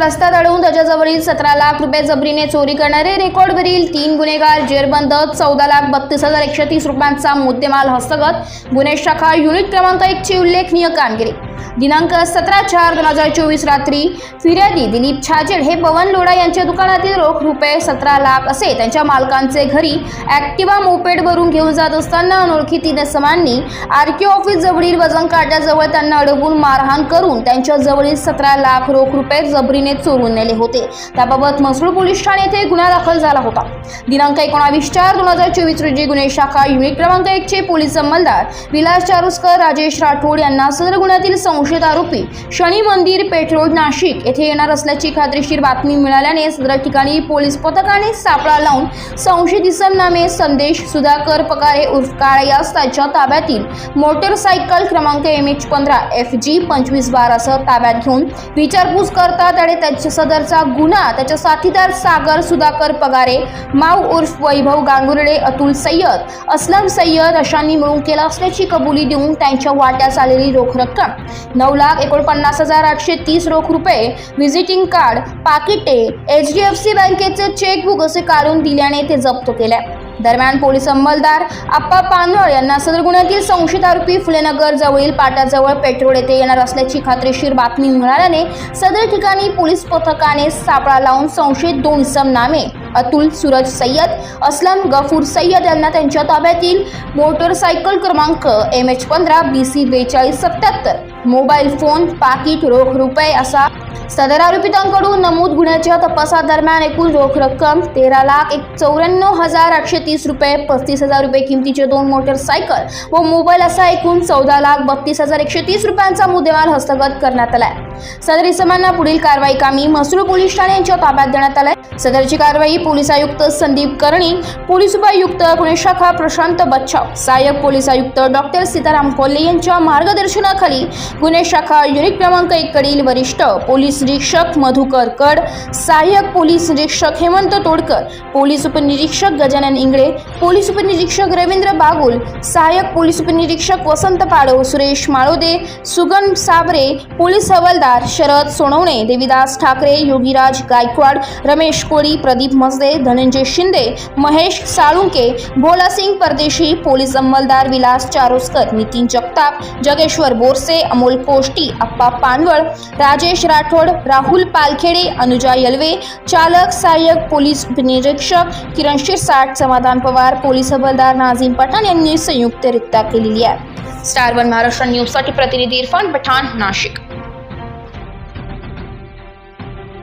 रस्ता दडवून त्याच्याजवळील सतरा लाख रुपये जबरीने चोरी करणारे रेकॉर्डवरील तीन गुन्हेगार जेरबंद चौदा लाख बत्तीस हजार एकशे तीस रुपयांचा मुद्देमाल हस्तगत. गुन्हे शाखा युनिट क्रमांक एकची उल्लेखनीय कामगिरी. दिनांक सतरा चार दोन हजार चोवीस रात्री फिर्यादी दिलीप छाजेड हे पवन लोढा यांच्या दुकानातील रोख रुपये सतरा लाख असे त्यांच्या मालकांचे घरी ॲक्टिवा मोपेडवरून घेऊन जात असताना अनोळखी तीन इसमांनी आरके ऑफिस जवळील वजन काट्याजवळ त्यांना अडवून मारहाण करून त्यांच्या जवळील सतरा लाख रोख रुपये जबरीने चोरून नेले होते. त्याबाबत म्हसरूळ पोलीस ठाणे येथे गुन्हा दाखल झाला होता. दिनांक एकोणावीस चार दोन हजार चोवीस रोजी गुन्हे शाखा युनिट क्रमांक एकचे पोलीस अंमलदार विलास चारुस्कर राजेश राठोड यांना सदर गुन्ह्यातील संशयित आरोपी शनी मंदिर पेठ रोड नाशिक येथे येणार असल्याची खात्रीशीर बातमी मिळाल्याने सदर ठिकाणी पोलीस पथकाने सापळा लावून संशयित इसम नामे संदेश सुधाकर पकारे उर्फ काळे यास त्याच्या ताब्यातील मोटरसायकल क्रमांक एम एच पंधरा एफ जी पंचवीस बारासह ताब्यात घेऊन विचारपूस करतात आणि त्याच्या सदरचा गुन्हा त्याच्या साथीदार सागर सुधाकर पगारे माऊ उर्फ वैभव गांगुर्डे अतुल सय्यद असलम सय्यद अशांनी मिळून केला असल्याची कबुली देऊन त्यांच्या वाट्यास आलेली रोख रक्कम. नऊ लाख एकोणपन्नास हजार आठशे तीस रोख रुपये. व्हिजिटिंग कार्ड पाकिटे एच डी एफ सी बँकेचे चेकबुक असे काढून दिल्याने ते जप्त केले. दरम्यान पोलीस अंमलदार आप्पा पानवळ यांना सदर गुन्ह्यातील संशयित आरोपी फुलेनगर जवळील पाटाजवळ पेट्रोल येथे येणार असल्याची खात्रीशीर बातमी मिळाल्याने सदर ठिकाणी पोलीस पथकाने सापळा लावून संशयित दोन इसम नामे अतुल सूरज सय्यद असलम गफूर सय्यद यांना त्यांच्या ताब्यातील मोटरसायकल क्रमांक एम एच पंधरा बी सी बेचाळीस सत्याहत्तर. मोबाईल फोन पाकिट रोख रुपये असा सदर आरोपितांकडून नमूद गुन्ह्याच्या तपासादरम्यान एकूण रोख रक्कम तेरा लाख एक चौऱ्याण्णव हजार आठशे तीस रुपये पस्तीस हजार रुपये किमतीचे दोन मोटरसायकल व मोबाईल असा एकूण चौदा लाख बत्तीस हजार एकशे तीस रुपयांचा मुद्देमाल हस्तगत करण्यात आलाय. सदर इसमांना पुढील कारवाई कामी म्हसरूळ पोलीस ठाणे यांच्या ताब्यात देण्यात आलाय. सदरची कारवाई पोलीस आयुक्त संदीप कर्णी पोलीस उपायुक्त पुणे शाखा प्रशांत बच्छाव सहाय्यक पोलीस आयुक्त डॉक्टर सीताराम कोल्हे यांच्या मार्गदर्शनाखाली गुन्हे शाखा युनिट क्रमांक एक कडील वरिष्ठ पोलीस निरीक्षक मधुकर कड सहाय्यक पोलीस निरीक्षक हेमंत तोडकर पोलीस उपनिरीक्षक गजानन इंगळे पोलीस उपनिरीक्षक रवींद्र बागुल सहाय्यक पोलीस उपनिरीक्षक वसंत पाडव सुरेश माळोदे सुगन साबरे पोलीस हवालदार शरद सोनवणे देविदास ठाकरे योगीराज गायकवाड रमेश कोळी प्रदीप मसदे धनंजय शिंदे महेश साळुंके भोलासिंग परदेशी पोलीस अंमलदार विलास चारोस्कर नितीन जगताप जगेश्वर बोरसे अमोल कोष्टी अप्पा पानवळ राजेश राठोड राहुल पालखेडे अनुजा यलवे चालक सहाय्यक पोलीस निरीक्षक किरण शिरसाट समाधान पवार पोलीस हवालदार नाझीम पठाण यांनी संयुक्तरित्या केलेली आहे. स्टार वन महाराष्ट्र न्यूजसाठी प्रतिनिधी इरफान पठाण नाशिक.